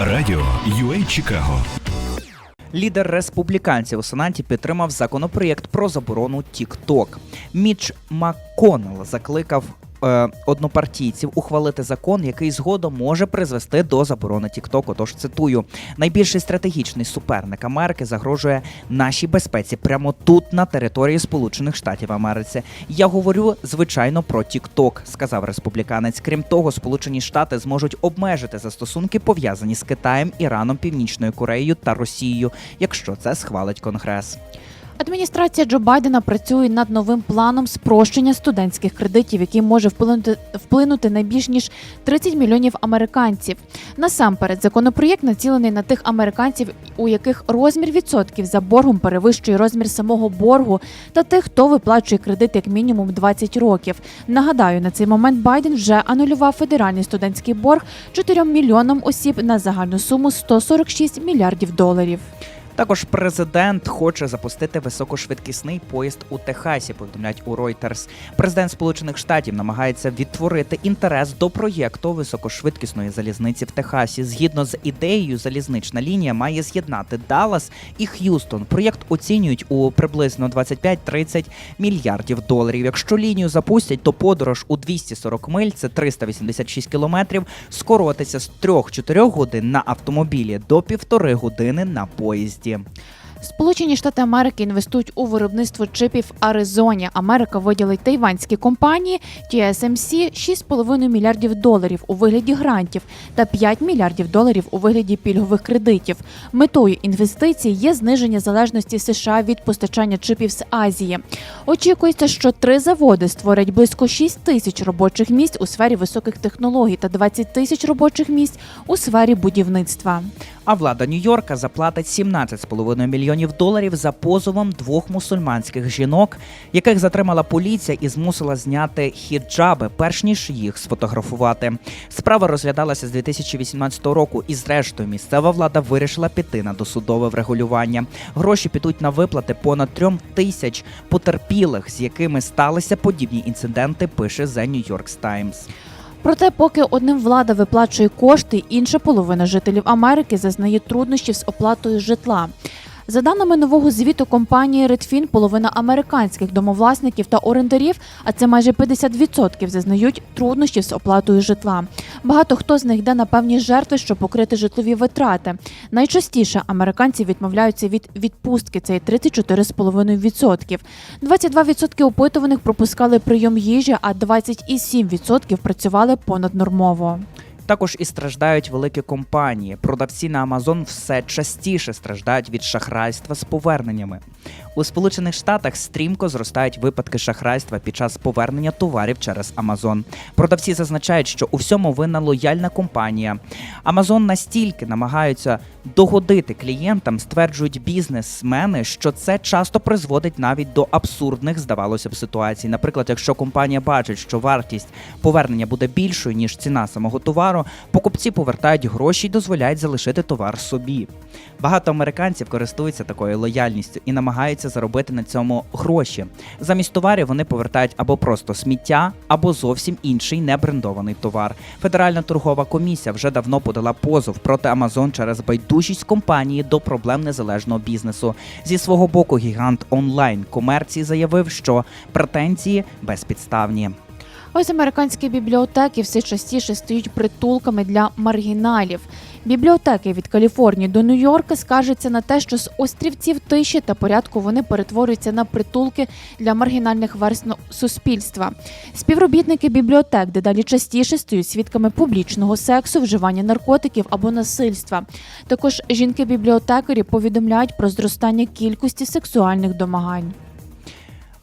Радіо UA Чикаго. Лідер республіканців у Сенаті підтримав законопроєкт про заборону TikTok. Міч МакКоннелл закликав е, однопартійців ухвалити закон, який згодом може призвести до заборони TikTok. Отож, цитую: найбільший стратегічний суперник Америки загрожує нашій безпеці прямо тут, на території Сполучених Штатів Америці. Я говорю звичайно про TikTok, сказав республіканець. Крім того, Сполучені Штати зможуть обмежити застосунки пов'язані з Китаєм, Іраном, Північною Кореєю та Росією, якщо це схвалить Конгрес. Адміністрація Джо Байдена працює над новим планом спрощення студентських кредитів, який може вплинути вплинути на більш ніж 30 мільйонів американців. Насамперед, законопроєкт націлений на тих американців, у яких розмір відсотків за боргом перевищує розмір самого боргу, та тих, хто виплачує кредит як мінімум 20 років. Нагадаю, на цей момент Байден вже анулював федеральний студентський борг 4 мільйонам осіб на загальну суму 146 мільярдів доларів. Також президент хоче запустити високошвидкісний поїзд у Техасі. Повідомляють у Reuters. Президент Сполучених Штатів намагається відтворити інтерес до проєкту високошвидкісної залізниці в Техасі. Згідно з ідеєю, залізнична лінія має з'єднати Даллас і Х'юстон. Проєкт оцінюють у приблизно 25-30 мільярдів доларів. Якщо лінію запустять, то подорож у 240 миль, це 386 кілометрів, скоротиться з 3-4 годин на автомобілі до півтори години на поїзді області. Сполучені Штати Америки інвестують у виробництво чипів Аризоні. Америка виділить тайванській компанії TSMC 6,5 мільярдів доларів у вигляді грантів та 5 мільярдів доларів у вигляді пільгових кредитів. Метою інвестицій є зниження залежності США від постачання чипів з Азії. Очікується, що три заводи створять близько 6 тисяч робочих місць у сфері високих технологій та 20 тисяч робочих місць у сфері будівництва. А влада Нью-Йорка заплатить 17,5 мільйонів доларів за позовом двох мусульманських жінок, яких затримала поліція і змусила зняти хіджаби, перш ніж їх сфотографувати. Справа розглядалася з 2018 року, і зрештою місцева влада вирішила піти на досудове врегулювання. Гроші підуть на виплати понад трьом тисяч потерпілих, з якими сталися подібні інциденти. Пише The New York Times. Проте, поки одним влада виплачує кошти, інша половина жителів Америки зазнає труднощів з оплатою житла. За даними нового звіту компанії Redfin, половина американських домовласників та орендарів, а це майже 50%, зазнають труднощів з оплатою житла. Багато хто з них йде на певні жертви, щоб покрити житлові витрати. Найчастіше американці відмовляються від відпустки, це є 34,5%. 22% опитуваних пропускали прийом їжі, а 27% працювали понаднормово. Також і страждають великі компанії. Продавці на Amazon все частіше страждають від шахрайства з поверненнями. У Сполучених Штатах стрімко зростають випадки шахрайства під час повернення товарів через Amazon. Продавці зазначають, що у всьому винна лояльна компанія. Amazon настільки намагаються догодити клієнтам, стверджують бізнесмени, що це часто призводить навіть до абсурдних, здавалося б, ситуацій. Наприклад, якщо компанія бачить, що вартість повернення буде більшою ніж ціна самого товару, покупці повертають гроші і дозволяють залишити товар собі. Багато американців користуються такою лояльністю і намагаються заробити на цьому гроші. Замість товарів вони повертають або просто сміття, або зовсім інший небрендований товар. Федеральна торгова комісія вже давно подала позов проти Amazon через байдужість компанії до проблем незалежного бізнесу. Зі свого боку, гігант онлайн комерції заявив, що претензії безпідставні. Ось американські бібліотеки все частіше стають притулками для маргіналів. Бібліотеки від Каліфорнії до Нью-Йорка скаржаться на те, що з острівців тиші та порядку вони перетворюються на притулки для маргінальних верств суспільства. Співробітники бібліотек дедалі частіше стають свідками публічного сексу, вживання наркотиків або насильства. Також жінки-бібліотекарі повідомляють про зростання кількості сексуальних домагань.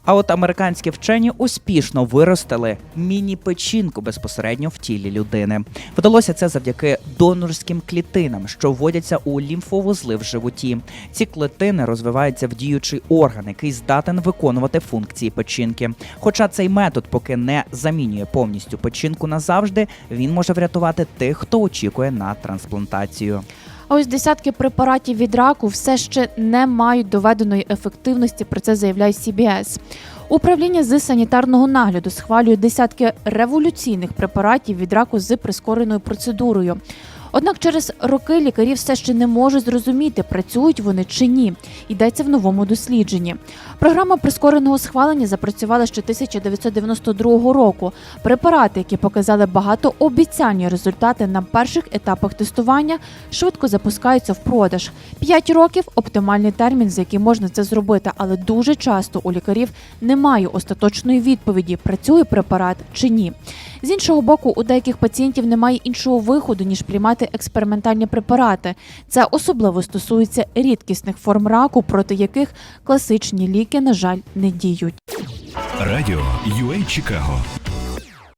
А от американські вчені успішно виростили міні-печінку безпосередньо в тілі людини. Вдалося це завдяки донорським клітинам, що вводяться у лімфовузли в животі. Ці клітини розвиваються в діючий орган, який здатен виконувати функції печінки. Хоча цей метод поки не замінює повністю печінку назавжди, він може врятувати тих, хто очікує на трансплантацію. А ось десятки препаратів від раку все ще не мають доведеної ефективності. Про це заявляє CBS. Управління з санітарного нагляду схвалює десятки революційних препаратів від раку з прискореною процедурою. Однак через роки лікарі все ще не можуть зрозуміти, працюють вони чи ні. Йдеться в новому дослідженні. Програма прискореного схвалення запрацювала ще 1992 року. Препарати, які показали багатообіцянні результати на перших етапах тестування, швидко запускаються в продаж. П'ять років оптимальний термін, за який можна це зробити, але дуже часто у лікарів немає остаточної відповіді, працює препарат чи ні. З іншого боку, у деяких пацієнтів немає іншого виходу ніж приймати експериментальні препарати. Це особливо стосується рідкісних форм раку, проти яких класичні ліки, на жаль, не діють. Радіо UA Чикаго